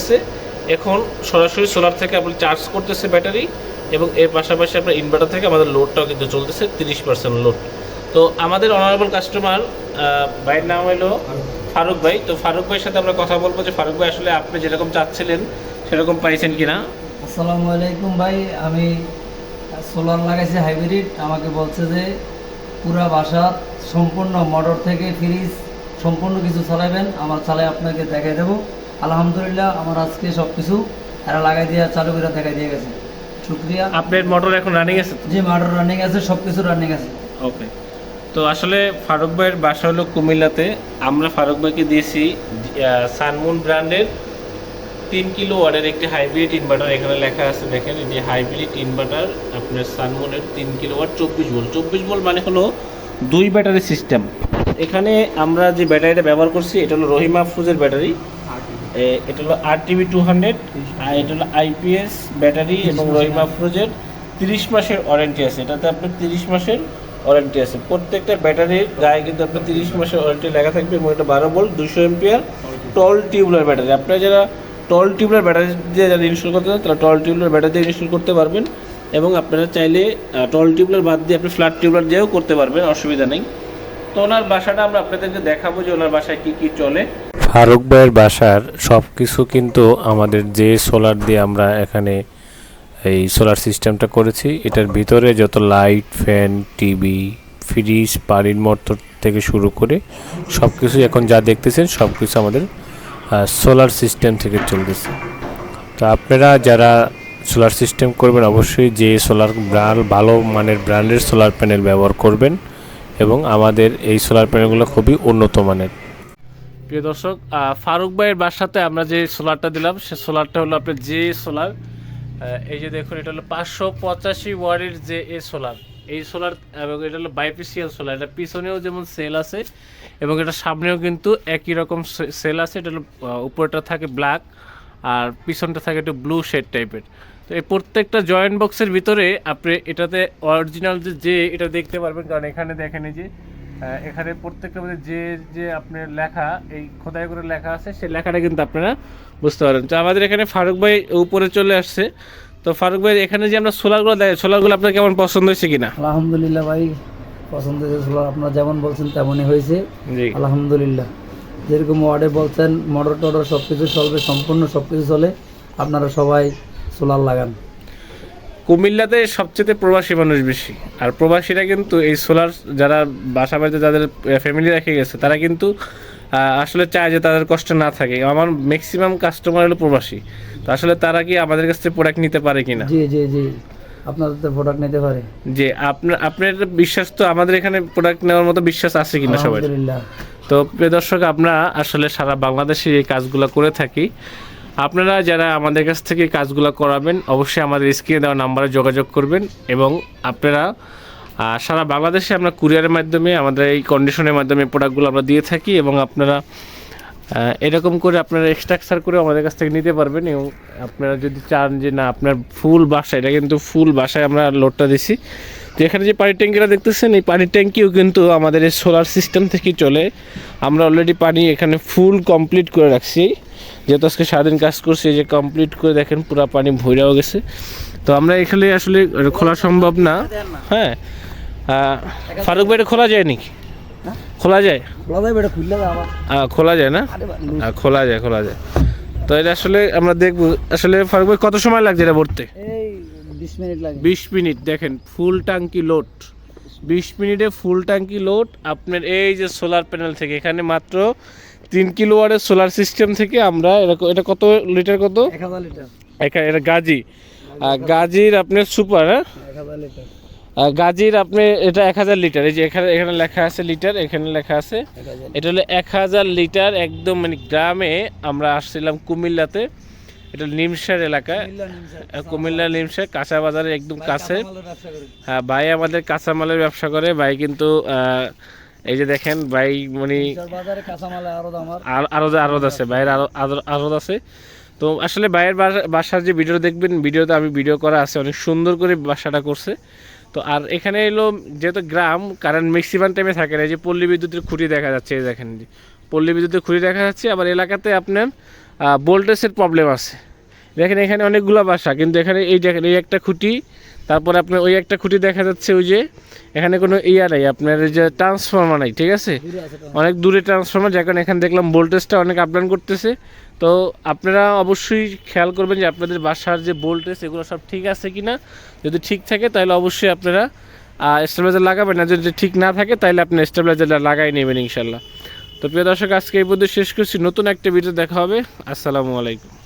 আছে এখন সরাসরি সোলার থেকে আপনি চার্জ করতেছে ব্যাটারি এবং এর পাশাপাশি আপনার ইনভার্টার থেকে আমাদের লোডটাও কিন্তু চলতেছে, তিরিশ পার্সেন্ট লোড তো আমাদের অনারেবল কাস্টমার ভাইয়ের নাম হলো ফারুক ভাই। তো ফারুক ভাইয়ের সাথে আমরা কথা বলব যে, ফারুক ভাই, আসলে আপনি যেরকম চাচ্ছিলেন, সেরকম পাইছেন কিনা? আসসালামু আলাইকুম ভাই। আমি সোলার লাগাইছি হাইব্রিড আমাকে বলছে যে, পুরা বাসা সম্পূর্ণ মোটর থেকে ফ্রিজ সম্পূর্ণ কিছু চালাবেন। আমার চালাই আপনাকে দেখাই দেবো। আলহামদুলিল্লাহ আমার আজকে সব কিছু এরা লাগাই দিয়ে চালু করে দেখাই দিয়ে গেছে। শুক্রিয়া। আপনার মোটর এখন রানিং আছে যে মোটর রানিং আছে সব কিছু রানিং আছে। ওকে তো আসলে ফারুক ভাইয়ের বাসা হলো কুমিল্লাতে। আমরা ফারুক ভাইকে দিয়েছি সানমুন ব্র্যান্ডের তিন কিলো ওয়ার্ডের একটি হাইব্রিড ইনভার্টার এখানে লেখা আছে দেখেন যে হাইব্রিড ইনভার্টার আপনার সানমুনের তিন কিলো ওয়াট চব্বিশ ভোল্ট চব্বিশ ভোল্ট মানে হলো দুই ব্যাটারি সিস্টেম এখানে আমরা যে ব্যাটারিটা ব্যবহার করছি এটা হলো রহিমা ফ্রুজের ব্যাটারি। এটা হলো আর টিভি টু হান্ড্রেড আর এটা হলো আইপিএস ব্যাটারি এবং রহিমা ফ্রুজের তিরিশ মাসের ওয়ারেন্টি আছে। এটাতে আপনার তিরিশ মাসের ওয়ারেন্টি আছে। প্রত্যেকটা ব্যাটারির গায়ে কিন্তু আপনার তিরিশ মাসের ওয়ারেন্টি লেখা থাকবে এবং এটা বারো ভোল্ট দুশো এমপিয়ার টল টিউবলার ব্যাটারি আপনারা যারা টল টিউবলার ব্যাটারি দিয়ে যারা ইনস্টল করতে চান তারা টল টিউবলার ব্যাটারি দিয়ে ইনস্টল করতে পারবেন এবং আপনারা চাইলে টল টিউবলার বাদ দিয়ে আপনি ফ্ল্যাট টিউবলার দিয়েও করতে পারবেন অসুবিধা নেই। তো ওনার বাসাটা আমরা আপনাদেরকে দেখাবো যে ওনার বাসায় কী কী চলে। ফারুক ভাইয়ের বাসার সব কিছু কিন্তু আমাদের যে সোলার দিয়ে আমরা এখানে এই সোলার সিস্টেমটা করেছি, এটার ভিতরে যত লাইট ফ্যান টিভি ফ্রিজ পানির মোটর থেকে শুরু করে সব কিছু এখন যা দেখতেছেন সব কিছু আমাদের সোলার সিস্টেম থেকে চলতেছে। তো আপনারা যারা সোলার সিস্টেম করবেন, অবশ্যই যে সোলার ব্র্যান্ড ভালো মানের ব্র্যান্ডের সোলার প্যানেল ব্যবহার করবেন এবং আমাদের এই সোলার প্যানেলগুলো খুবই উন্নত মানের। প্রিয় দর্শক ফারুক ভাইয়ের বাসাতে আমরা যে সোলারটা দিলাম, সে সোলারটা হলো আপনার যে সোলার। এই যে দেখুন, এটা হলো পাঁচশো পঁচাশি ওয়ার্ডের যে এ সোলার। এই সোলার এবং এটা হলো বাইপিসিয়াল সোলার। এটা পিছনেও যেমন সেল আছে এবং এটা সামনেও কিন্তু একই রকম সেল আছে। এটা হলো উপরটা থাকে ব্ল্যাক আর পিছনটা থাকে একটু ব্লু শেড টাইপের। তো এই প্রত্যেকটা জয়েন্ট বক্সের ভিতরে আপনি এটাতে অরিজিনাল যে এটা দেখতে পারবেন। কারণ এখানে দেখেন যে এখানে প্রত্যেকটা মধ্যে যে যে আপনার লেখা এই খোদাই করে লেখা আছে সেই লেখাটা কিন্তু আপনারা বুঝতে পারেন। তো আমাদের এখানে ফারুক ভাই উপরে চলে আসছে। তো ফারুক ভাই এখানে যে আমরা সোলারগুলো দেয় সোলারগুলো আপনার কেমন পছন্দ হয়েছে কিনা? আলহামদুলিল্লাহ ভাই পছন্দ হয়েছে সোলার আপনার যেমন বলছেন তেমনই হয়েছে। আলহামদুলিল্লাহ। যেরকম ওয়ার্ডে বলছেন মোটর টটর সব কিছু চলবে সম্পূর্ণ সব কিছু চলে। আপনারা সবাই সোলার লাগান। কুমিল্লাতে সবচেয়ে প্রবাসী মানুষ বেশি। আর প্রবাসীরা কিন্তু এই সোলার যারা বাসা বাড়িতে যাদের ফ্যামিলি রেখে গেছে তারা কিন্তু আসলে চায় যে তাদের কষ্ট না থাকে। আমার ম্যাক্সিমাম কাস্টমার হলো প্রবাসী। তো আসলে তারা কি আমাদের কাছ থেকে প্রোডাক্ট নিতে পারে কিনা? জি জি জি। আপনাদের প্রোডাক্ট নিতে পারে। যে আপনার আপনার বিশ্বাস তো আমাদের এখানে প্রোডাক্ট নেওয়ার মতো বিশ্বাস আছে কিনা সবাই? তো প্রিয় দর্শক আমরা আসলে সারা বাংলাদেশে এই কাজগুলো করে থাকি। আপনারা যারা আমাদের কাছ থেকে কাজগুলো করাবেন, অবশ্যই আমাদের স্ক্রিনে দেওয়া নাম্বারে যোগাযোগ করবেন এবং আপনারা সারা বাংলাদেশে আমরা কুরিয়ারের মাধ্যমে, আমাদের এই কন্ডিশনের মাধ্যমে প্রোডাক্টগুলো আমরা দিয়ে থাকি এবং আপনারা এরকম করে আপনারা এক্সট্রাকচার করে আমাদের কাছ থেকে নিতে পারবেন এবং আপনারা যদি চান যে না, আপনার ফুল বাসায় এটা কিন্তু ফুল বাসায় আমরা লোডটা দিছি তো এখানে যে পানির ট্যাঙ্কিটা দেখতেছেন, এই পানির ট্যাঙ্কিও কিন্তু আমাদের এই সোলার সিস্টেম থেকেই চলে। আমরা অলরেডি পানি এখানে ফুল কমপ্লিট করে রাখছি। যেহেতু আজকে সারাদিন কাজ করছি যে কমপ্লিট করে দেখেন পুরো পানি ভৈরাও গেছে। তো আমরা এখানে আসলে খোলা সম্ভব না। হ্যাঁ ফারুক ভাইটা খোলা যায় নাকি? খোলা যায়? খোলা যায় না? খোলা যায় খোলা যায়। তো এটা আসলে আমরা দেখব। আসলে ফারুক ভাই, কত সময় লাগছে এটা ভরতে? মিনিট লাগবে বিশ মিনিট দেখেন ফুল ট্যাঙ্কি লোড। বিশ মিনিটে ফুল ট্যাঙ্কি লোড আপনার এই যে সোলার প্যানেল থেকে এখানে মাত্র তিন কিলো ওয়াটের সোলার সিস্টেম থেকে আমরা এটা কত লিটার কত? এক হাজার লিটার। এটা গাজি। গাজির আপনার সুপার হ্যাঁ? গাজির আপনি এটা এক হাজার লিটার এই যে এখানে এখানে লেখা আছে লিটার এখানে লেখা আছে। এটা হলো এক হাজার লিটার একদম মানে গ্রামে আমরা আসছিলাম কুমিল্লাতে। এটা নিমসার এলাকা কুমিল্লা নিমসার কাঁচা বাজারের একদম কাছে। হ্যাঁ ভাই আমাদের কাঁচামালের ব্যবসা করে। ভাই কিন্তু এই যে দেখেন ভাই মানে আরও আর আর- আরও আছে ভাইয়ের আরও আরো- আছে। তো আসলে ভাইয়ের বাসার যে ভিডিও দেখবেন ভিডিওতে আমি ভিডিও করা আছে অনেক সুন্দর করে বাসাটা করছে। তো আর এখানে এলো যেহেতু গ্রাম কারেন্ট ম্যাক্সিমাম টাইমে থাকে না এই যে পল্লী বিদ্যুতের খুঁটি দেখা যাচ্ছে এই দেখেন। পল্লী বিদ্যুতের খুঁটি দেখা যাচ্ছে আবার এলাকাতে আপনার ভোল্টেজের প্রবলেম আছে। দেখেন এখানে অনেকগুলো বাসা কিন্তু এখানে এই দেখেন এই একটা খুঁটি তারপরে আপনার ওই একটা খুঁটি দেখা যাচ্ছে ওই যে এখানে কোনো ইয়া নাই আপনার যে ট্রান্সফর্মার নাই ঠিক আছে। অনেক দূরে ট্রান্সফর্মার কারণে এখানে দেখলাম ভোল্টেজটা অনেক আপ ডাউন করতেছে। তো আপনারা অবশ্যই খেয়াল করবেন যে আপনাদের বাসার যে ভোল্টেজ এগুলো সব ঠিক আছে কি না যদি ঠিক থাকে তাহলে অবশ্যই আপনারা স্টেবিলাইজার লাগাবেন না যদি ঠিক না থাকে তাহলে আপনি স্টেবিলাইজারটা লাগাই নেবেন ইনশাল্লাহ। তো প্রিয় দর্শক, আজকে এই পর্যন্ত শেষ করছি। নতুন একটা ভিডিও দেখা হবে। আসসালামু আলাইকুম।